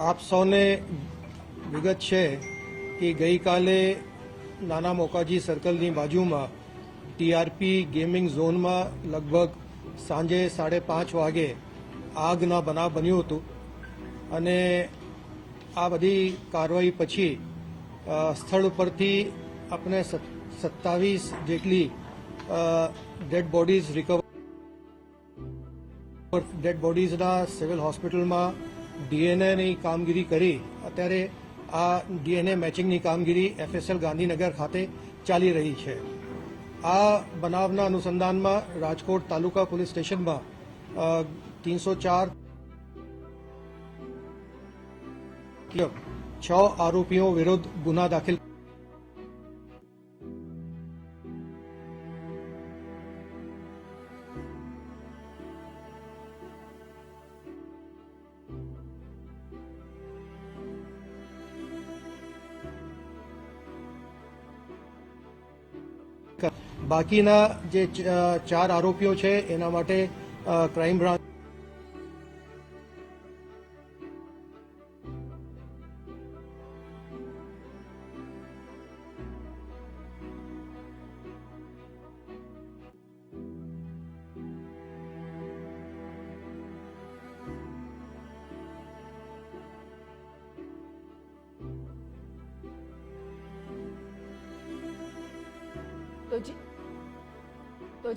આપ સૌને વિગત છે કે ગઈકાલે નાના મોકાજી સર્કલની બાજુમાં ટીઆરપી ગેમિંગ ઝોનમાં લગભગ સાંજે સાડે પાંચ વાગે આગના બનાવ બન્યું હતું અને આ બધી કાર્યવાહી પછી સ્થળ ઉપરથી આપણે સત્તાવીસ જેટલી ડેડ બોડીઝ રિકવર ડેડ બોડીઝના સિવિલ હોસ્પિટલમાં ડીએનએની કામગીરી કરી, અત્યારે આ ડીએનએ મેચિંગની કામગીરી એફએસએલ ગાંધીનગર ખાતે ચાલી રહી છે. આ બનાવના અનુસંધાનમાં રાજકોટ તાલુકા પોલીસ સ્ટેશનમાં તીનસો ચાર છ આરોપીઓ વિરુદ્ધ ગુના દાખલ બાકીના જે ચાર આરોપીઓ છે એના માટે ક્રાઇમ બ્રાન્ચ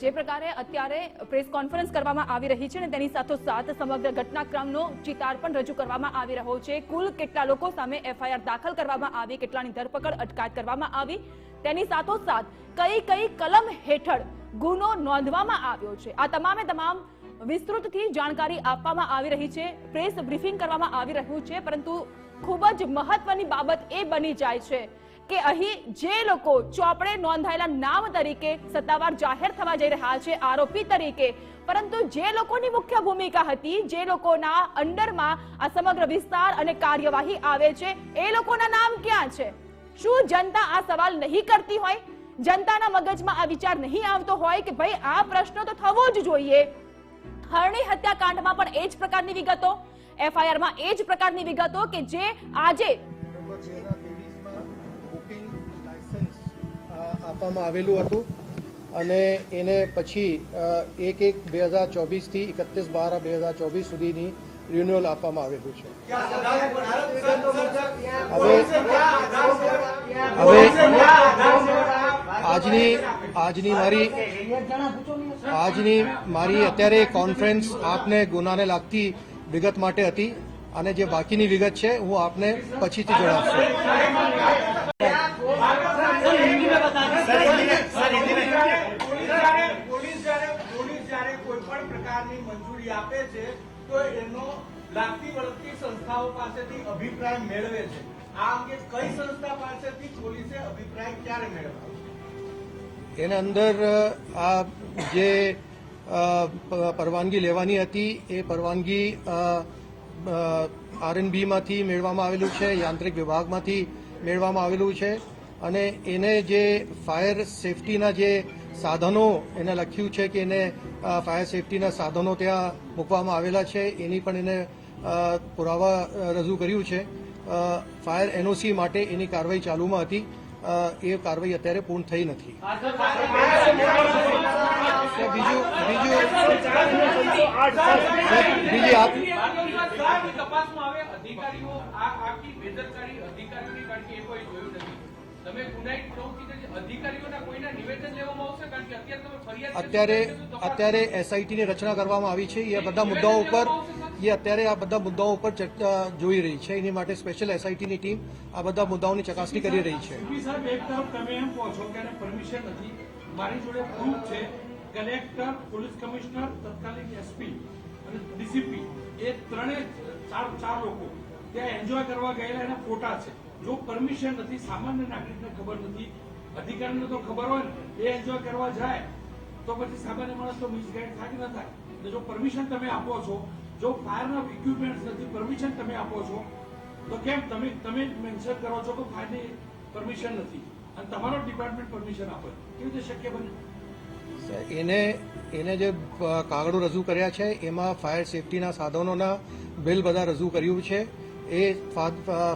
જે પ્રકારે અત્યારે પ્રેસ કોન્ફરન્સ કરવામાં આવી રહી છે અને તેની સાથોસાથ સમગ્ર ઘટનાક્રમનો ચિતાર પણ રજૂ કરવામાં આવી રહ્યો છે. કુલ કેટલા લોકો સામે એફઆઈઆર દાખલ કરવામાં આવી, કેટલાની ધરપકડ, અટકાયત કરવામાં આવી, તેની સાથોસાથ કઈ કઈ કલમ હેઠળ ગુનો નોંધવામાં આવ્યો છે? આ તમામે તમામ વિસ્તૃતથી જાણકારી આપવામાં આવી રહી છે. પ્રેસ બ્રીફિંગ કરવામાં આવી રહ્યું છે, પરંતુ ખૂબ જ મહત્વની બાબત એ બની જાય છે કે અહીં જે લોકો ચોપડે નોંધાયેલા નામ તરીકે સત્તાવાર જાહેર થવા જઈ રહ્યા છે, આરોપી તરીકે, પરંતુ જે લોકોની મુખ્ય ભૂમિકા હતી, જે લોકોના અંડરમાં આ સમગ્ર વિસ્તાર અને કાર્યવાહી આવે છે, એ લોકોના નામ ક્યાં છે? શું જનતા આ સવાલ નહીં કરતી હોય? જનતાના મગજમાં આ વિચાર નહીં આવતો હોય કે ભાઈ આ પ્રશ્ન તો થવો જ જોઈએ. હરણી હત્યાકાંડમાં પણ એ જ પ્રકારની વિગતો, એફઆઈઆરમાં એ જ પ્રકારની વિગતો કે જે આજે આપવામાં આવેલું હતું. અને એને પછી એક એક બે હજાર ચોવીસથી એકત્રીસ બાર બે હજાર ચોવીસ સુધીની રિન્યુઅલ આપવામાં આવેલું છે. હવે હવે આજની આજની મારી આજની મારી અત્યારે કોન્ફરન્સ આપને ગુનાને લાગતી વિગત માટે હતી. અને જે બાકીની વિગત છે, હું આપને પછીથી જણાવશું જ્યારે પોલીસ જ્યારે પોલીસ જ્યારે કોઈ પણ પ્રકારની મંજૂરી આપે છે, તો એનો લાગતી વળગતી સંસ્થાઓ પાસેથી અભિપ્રાય મેળવે છે. આ અંગે કઈ સંસ્થા પાસેથી પોલીસે અભિપ્રાય ક્યારે મેળવ્યો? એના અંદર આ જે પરવાનગી લેવાની હતી, એ પરવાનગી આરએનબીમાંથી મેળવવામાં આવેલું છે, યાંત્રિક વિભાગમાંથી મેળવવામાં આવેલું છે. અને એને જે ફાયર સેફટીના જે સાધનો એને લખ્યું છે કે એને ફાયર સેફટીના સાધનો ત્યાં મૂકવામાં આવેલા છે. એની પણ એને પુરાવા રજૂ કર્યું છે. ફાયર એનઓસી માટે એની કાર્યવાહી ચાલુમાં હતી. એ કાર્યવાહી અત્યારે પૂર્ણ થઈ નથી. બીજું બીજું, બીજી આપ અત્યારે અત્યારે એસઆઈટીની રચના કરવામાં આવી છે. એ બધા મુદ્દાઓ ઉપર એ અત્યારે આ બધા મુદ્દાઓ ઉપર ચર્ચા જોઈ રહી છે. એની માટે સ્પેશિયલ એસઆઈટીની ટીમ આ બધા મુદ્દાઓની ચકાસણી કરી રહી છે. સીપી સાહેબ એક તરફ તમે એમ કહો છો કે પરમિશન નથી. મારી જોડે પ્રૂફ છે. કલેક્ટર પોલીસ કમિશનર તત્કાલીન એસપી અને ડીસીપી એ ત્રણે ચાર ચાર લોકો ત્યાં એન્જોય કરવા ગયેલા એના ફોટા છે. જો પરમિશન નથી, સામાન્ય નાગરિકને ખબર નથી, અધિકારીને તો ખબર હોય ને, એ એન્જોય કરવા જાય, તો પછી સામાન્ય માણસ તો મિસગાઈડ થાય કે ન થાય. જો પરમિશન તમે આપો છો, જો ફાયરના ઇક્વિપમેન્ટ નથી પરમિશન તમે આપો છો, તો કેમ? તમે તમે મેન્શન કરો છો કે ફાયરની પરમિશન નથી. અને તમારો ડિપાર્ટમેન્ટ પરમિશન આપે. કેવી રીતે શક્ય બને? એને એને જે કાગળો રજૂ કર્યા છે, એમાં ફાયર સેફટીના સાધનોના બિલ બધા રજૂ કર્યું છે. એ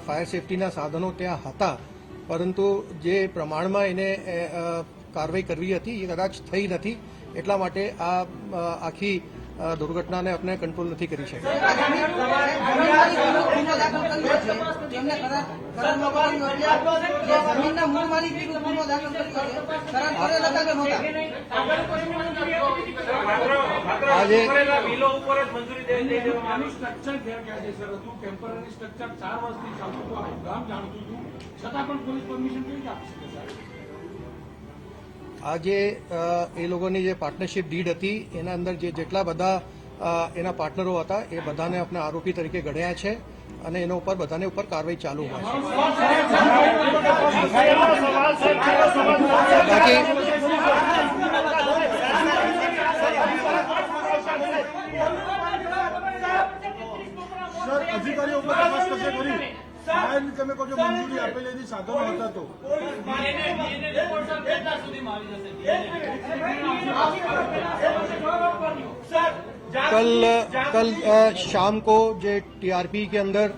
ફાયર સેફટીના સાધનો ત્યાં હતા. પરંતુ જે પ્રમાણમાં એને કાર્યવાહી કરવી હતી એ કદાચ થઈ નથી. એટલા માટે આ આખી દુર્ઘટનાને આપણે કંટ્રોલ નથી કરી શક્યા આજે છતાં પણ પોલીસ પરમિશન કેવી આપી શકે સાહેબ આ જે એ લોકોની જે પાર્ટનરશીપ ડીડ હતી, એના અંદર જે જેટલા બધા એના પાર્ટનરો હતા, એ બધાને આપણે આરોપી તરીકે ગણ્યા છે અને એના ઉપર બધાને ઉપર કાર્યવાહી ચાલુ હોય બાકી અધિકારીઓ તપાસ કરશે કરી તમે કહો છો મંજૂરી આપેલી સાધનો હતા તો. कल कल शाम को जो टीआरपी के अंदर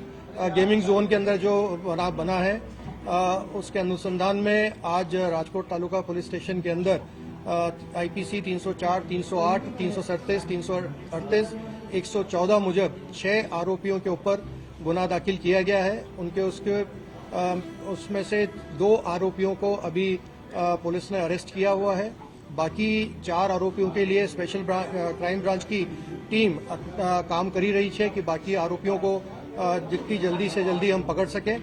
गेमिंग जोन के अंदर जो बना बना है उसके अनुसंधान में आज राजकोट तालुका पुलिस स्टेशन के अंदर आईपीसी 304, 308, 337, 338, 114 मुजब छह आरोपियों के ऊपर गुना दाखिल किया गया है। उनके उसके उसमें से दो आरोपियों को अभी पुलिस ने अरेस्ट किया हुआ है। बाकी चार आरोपियों के लिए स्पेशल क्राइम ब्रांच की टीम काम करी रही है कि बाकी आरोपियों को जितनी जल्दी से जल्दी हम पकड़ सकें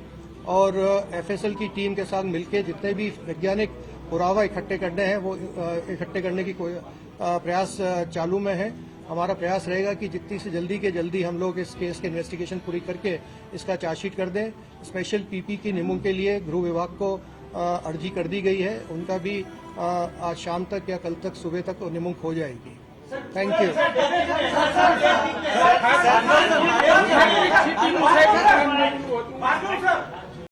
और एफएसएल की टीम के साथ मिलकर जितने भी वैज्ञानिक पुरावा इकट्ठे करने हैं, वो इकट्ठे करने की कोई प्रयास चालू में है। हमारा प्रयास रहेगा कि जितनी से जल्दी के जल्दी हम लोग इस केस की इन्वेस्टिगेशन पूरी करके इसका चार्जशीट कर दें। स्पेशल पीपी की नियमों के लिए गृह विभाग को अर्जी कर दी गई है उनका भी आज शाम तक या कल तक सुबह तक निमुक्त हो जाएगी थैंक यू सर